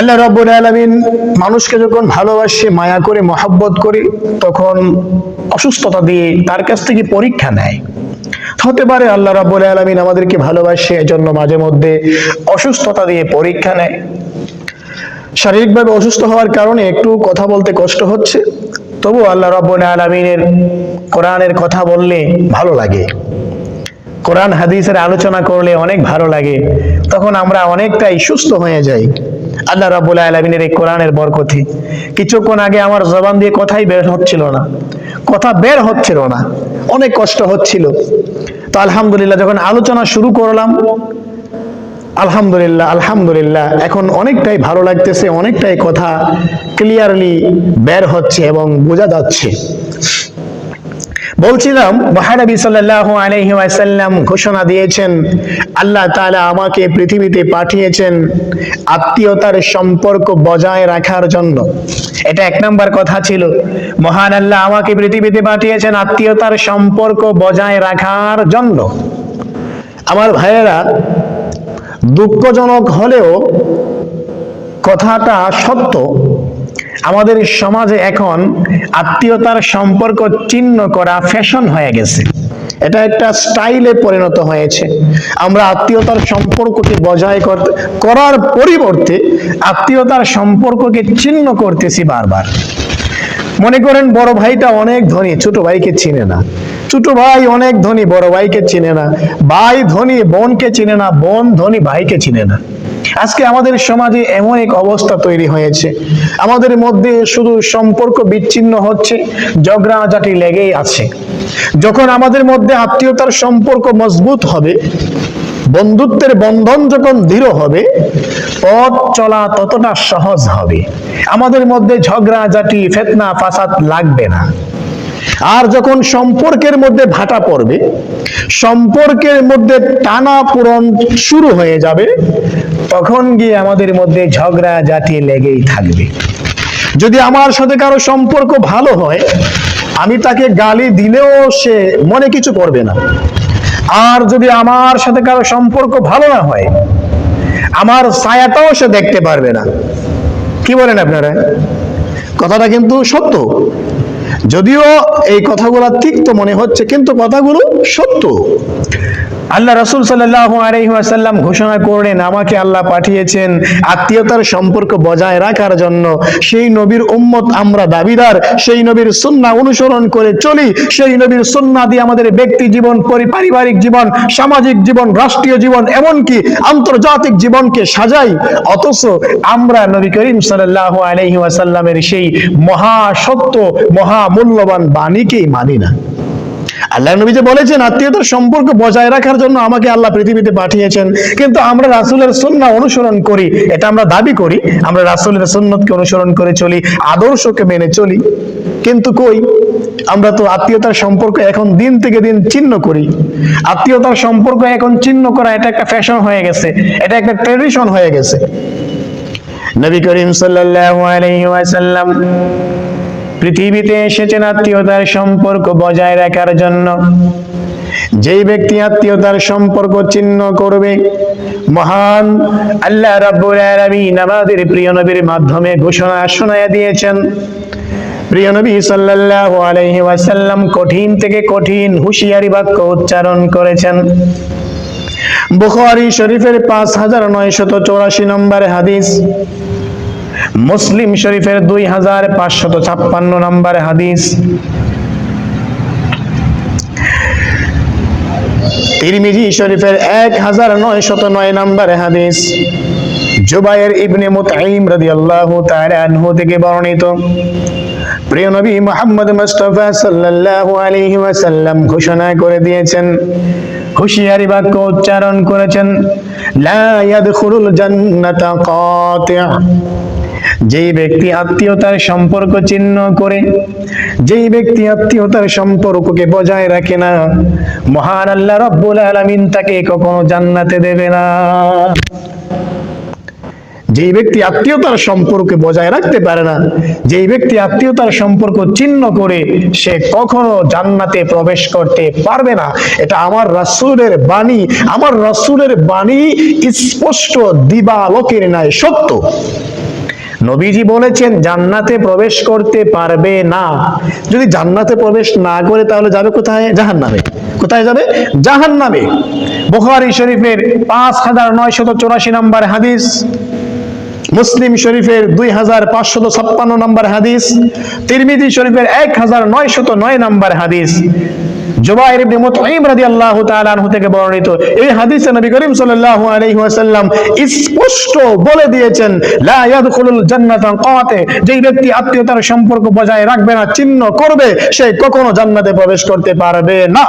আল্লাহ রব্বুল আলমিন মানুষকে যখন ভালোবাসে, মায়া করে, মহাব্বত করে, তখন অসুস্থতা দিয়ে তার কাছ থেকে পরীক্ষা নেয়। হতে পারে আল্লাহ রাব্বুল আলমিন আমাদেরকে ভালোবাসে, এজন্য মাঝে মধ্যে অসুস্থতা দিয়ে পরীক্ষা নেয়। শারীরিকভাবে অসুস্থ হওয়ার কারণে একটু কথা বলতে কষ্ট হচ্ছে তবু আল্লাহ রাব্বুল আলমিনের কোরআনের কথা বললে ভালো লাগে। কোরআন হাদিসের আলোচনা করলে অনেক ভালো লাগে, তখন আমরা অনেকটাই সুস্থ হয়ে যাই। আল্লাহ রাবুল আলমিনের এই কোরআনের বরকতে। কিছুক্ষণ আগে আমার জবান দিয়ে কথাই বের হচ্ছিল না। কথা বের হচ্ছিল না। অনেক কষ্ট হচ্ছিল। তো আলহামদুলিল্লাহ, যখন আলোচনা শুরু করলাম, আলহামদুলিল্লাহ আলহামদুলিল্লাহ, এখন অনেকটাই ভালো লাগতেছে, অনেকটাই কথা ক্লিয়ারলি বের হচ্ছে এবং বোঝা যাচ্ছে। বলছিলাম, মহানবী সাল্লাল্লাহু আলাইহি ওয়াসাল্লাম ঘোষণা দিয়েছেন, আল্লাহ তাআলা আমাকে পৃথিবীতে পাঠিয়েছেন আত্মীয়তার সম্পর্ক বজায় রাখার জন্য। এটা এক নাম্বার কথা ছিল। মহান আল্লাহ আমাকে পৃথিবীতে পাঠিয়েছেন আত্মীয়তার সম্পর্ক বজায় রাখার জন্য। আমার ভাইয়েরা, দুঃখজনক হলেও কথাটা সত্য। আমাদের সমাজে এখন আত্মীয়তার সম্পর্ক চিহ্ন করা ফ্যাশন হয়ে গেছে। এটা একটা স্টাইলে পরিণত হয়েছে। আমরা আত্মীয়তার সম্পর্ককে বজায় করার পরিবর্তে আত্মীয়তার সম্পর্ককে চিহ্ন করতেছি বারবার। মনে করেন বড় ভাইটা অনেক ধনী, ছোট ভাইকে চিনে না। ছোট ভাই অনেক ধনী, বড় ভাইকে চিনে না। ভাই ধনী, বোনকে চিনে না, বোন ধনী, ভাইকে চিনে না। আজকে আমাদের সমাজে এমন এক অবস্থা তৈরি হয়েছে। আমাদের মধ্যে শুধু সম্পর্ক বিচ্ছিন্ন হচ্ছে, ঝগড়াঝাটি লেগেই আছে। যখন আমাদের মধ্যে আত্মীয়তার সম্পর্ক মজবুত হবে, বন্ধুত্বের বন্ধন যখন দৃঢ় হবে, পথ চলা ততটা সহজ হবে। আমাদের মধ্যে ঝগড়াঝাটি, ফেতনা, ফাসাদ লাগবে না। আর যখন সম্পর্কের মধ্যে ভাটা পড়বে, সম্পর্কের মধ্যে টানা পূরণ শুরু হয়ে যাবে, তখন গিয়ে আমাদের মধ্যে ঝগড়া জাতি লেগেই থাকবে। যদি আমার সাথে কারও সম্পর্ক ভালো হয়, আমি তাকে গালি দিলেও সে মনে কিছু করবে না। আর যদি আমার সাথে কারও সম্পর্ক ভালো না হয়, আমার ছায়াটাও সে দেখতে পারবে না। কি বলেন আপনারা? কথাটা কিন্তু সত্য। যদিও এই কথাগুলো তিক্ত মনে হচ্ছে, কিন্তু কথাগুলো সত্য। আল্লাহ রসুল আলহিহাসাল্লাম ঘোষণা করলেন, আমাকে আল্লাহ পাঠিয়েছেন আত্মীয়তার সম্পর্ক বজায় রাখার জন্য। সেই নবীর উম্মত আমরা দাবিদার, সেই নবীর সুন্না অনুসরণ করে চলি, সেই নবীর সুন্না দিয়ে আমাদের ব্যক্তি জীবন পারিবারিক জীবন, সামাজিক জীবন, রাষ্ট্রীয় জীবন, এমনকি আন্তর্জাতিক জীবনকে সাজাই। অথচ আমরা নবী করিম সাল্লাহ আলহি ওয়াসাল্লামের সেই মহা সত্য মহা মূল্যবান বাণীকেই মানি না। আল্লাহ নবী যে বলেছেন আত্মীয়তার সম্পর্ক বজায় রাখার জন্য আমাকে আল্লাহ পৃথিবীতে পাঠিয়েছেন। কিন্তু আমরা রাসূলের সুন্নাহ অনুসরণ করি, এটা আমরা দাবি করি, আমরা রাসূলের সুন্নতকে অনুসরণ করে চলি, আদর্শকে মেনে চলি। কিন্তু কই? আমরা তো আত্মীয়তার সম্পর্ক এখন দিন থেকে দিন চিহ্ন করি। আত্মীয়তার সম্পর্ক এখন চিহ্ন করা, এটা একটা ফ্যাশন হয়ে গেছে, এটা একটা ট্রেডিশন হয়ে গেছে। নবী করিম সাল্লাল্লাহু পৃথিবীতে এসেছেন আত্মীয়তার সম্পর্ক বজায় রাখার জন্য। যেই ব্যক্তি আত্মীয়তার সম্পর্ক চিহ্ন করবে, মহান আল্লাহ রাব্বুল আলামিন আমাদের প্রিয় নবীর মাধ্যমে ঘোষণা শোনায়া দিয়েছেন। প্রিয় নবী সাল্লাল্লাহু আলাইহি ওয়াসাল্লাম কঠিন থেকে কঠিন হুঁশিয়ারি বাক্য উচ্চারণ করেছেন। বুখারী শরীফের পাঁচ হাজার নয়শত চৌরাশি নম্বর হাদিস মুসলিম শরীফের দুই হাজার পাঁচশত ছাপ্পান্ন নম্বর হাদিস। তিরমিজি শরীফের এক হাজার নয় শত নয় নম্বর হাদিস। জুবাইর ইবনে মুতাইম রাদিয়াল্লাহু তাআলা আনহু থেকে বর্ণিত। প্রিয় নবী মুহাম্মদ মুস্তাফা সাল্লাল্লাহু আলাইহি ওয়াসাল্লাম ঘোষণা করে দিয়েছেন, হুঁশিয়ারি বাক্য উচ্চারণ করেছেন, লা ইয়াদখুলুল জান্নাতা কাতি' যেই ব্যক্তি আত্মীয়তার সম্পর্ক চিহ্ন করে, যেই ব্যক্তি আত্মীয়তার সম্পর্ককে বজায় রাখে না, মহান আল্লাহ রব্বুল আলামিন তাকে কখনো জান্নাতে দেবে না। যেই ব্যক্তি আত্মীয়তার সম্পর্কে বজায় রাখতে পারে না, যেই ব্যক্তি আত্মীয়তার সম্পর্ক চিহ্ন করে, সে কখনো জান্নাতে প্রবেশ করতে পারবে না। এটা আমার রাসূলের বাণী, আমার রাসূলের বাণী স্পষ্ট দিবালোকের ন্যায় সত্য। নবীজি বলেছেন, জান্নাতে প্রবেশ করতে পারবে না। যদি জান্নাতে প্রবেশ না করে, তাহলে যাবে কোথায়? জাহান্নামে। কোথায় যাবে? জাহান্নামে। বুখারী শরীফের পাঁচ হাজার নয়শত চৌরাশি নম্বর হাদিস, মুসলিম শরীফের দুই হাজার পাঁচশত ছাপ্পান্ন নম্বর হাদিস, তিরমিজি শরীফের এক হাজার নয়শত নয় নম্বর হাদিস। জুবাইর ইবনে মুতঈম রাদিয়াল্লাহু তাআলা আনহু থেকে বর্ণিত। এই হাদিসে নবী করিম সাল্লাল্লাহু আলাইহি ওয়াসাল্লাম স্পষ্ট বলে দিয়েছেন, লা ইয়াদখুলুল জান্নাতা কাতে যেই ব্যক্তি আত্মীয়তার সম্পর্ক বজায় রাখবে না, চিহ্ন করবে, সে কখনো জান্নাতে প্রবেশ করতে পারবে না।